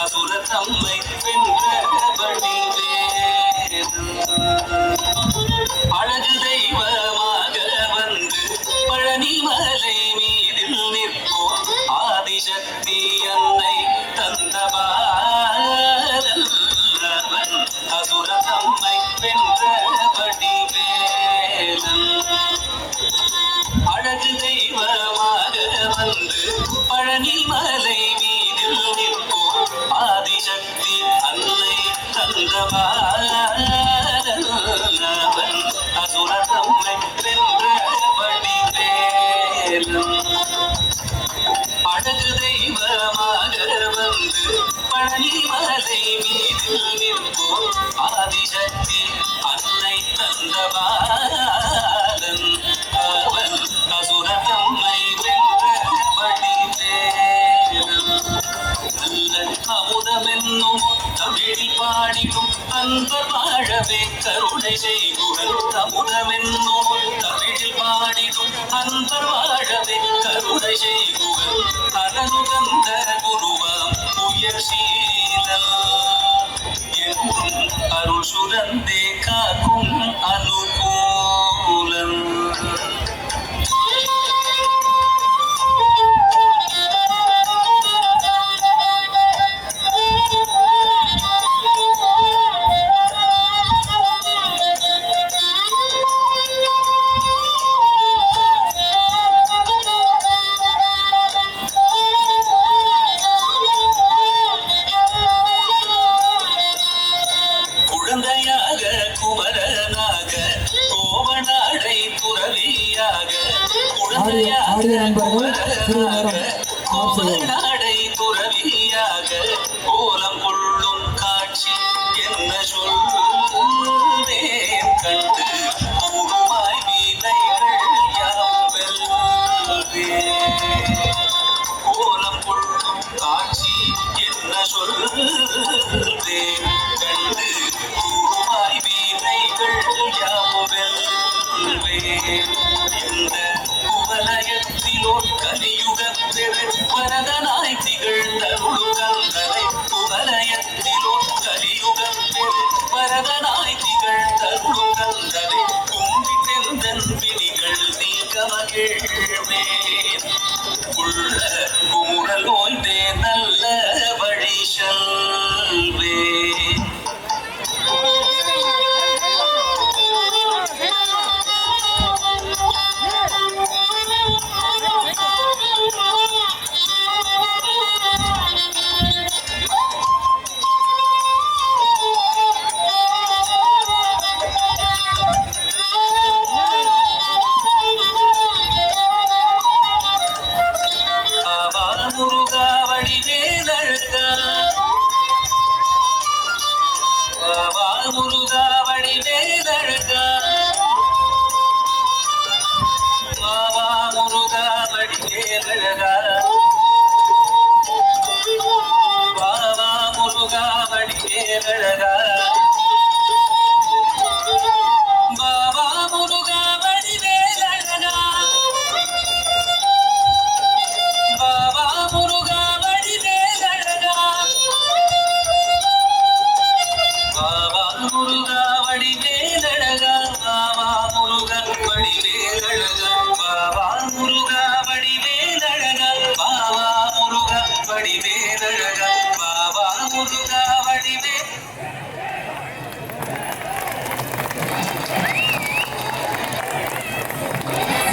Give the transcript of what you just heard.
அசுர வென்றபடி அழகு தெய்வமாக வந்து பழனி மலை மீதில் நிற்போம் ஆதிசக்தி அன்னை தந்தபாலன் அசுர வென்றபடி அழகு தெய்வமாக வந்து பழனி மலை மீதில் ஆதிசக்தி அன்னை தந்தபாலன். அமுதமென்னும் தமிழில் பாடிடும் அன்பர் வாழவே கருணை செய்குகள் அமுதமென்னும் தமிழில் பாடிடும் அன்பர் வாழவே கருணை செய்குகள் அனனுகந்த குருவாம் உயர் சீலம் என்றும் அருள் சுரந்தே காக்கும் அனுகூலம் குழந்தையாக ஆடிய நண்பர்கள் சிறிது நேரம் காட்சி. என்ன சொல்வேன் கண்டு கூடுமாய் வீணைகள் முருகா வடிவேலழகா ஆவா முருகா வடிவேலழகா ஆவா முருகா வடிவேலழகா வாவா முருகா வடிவேலழகா வாவா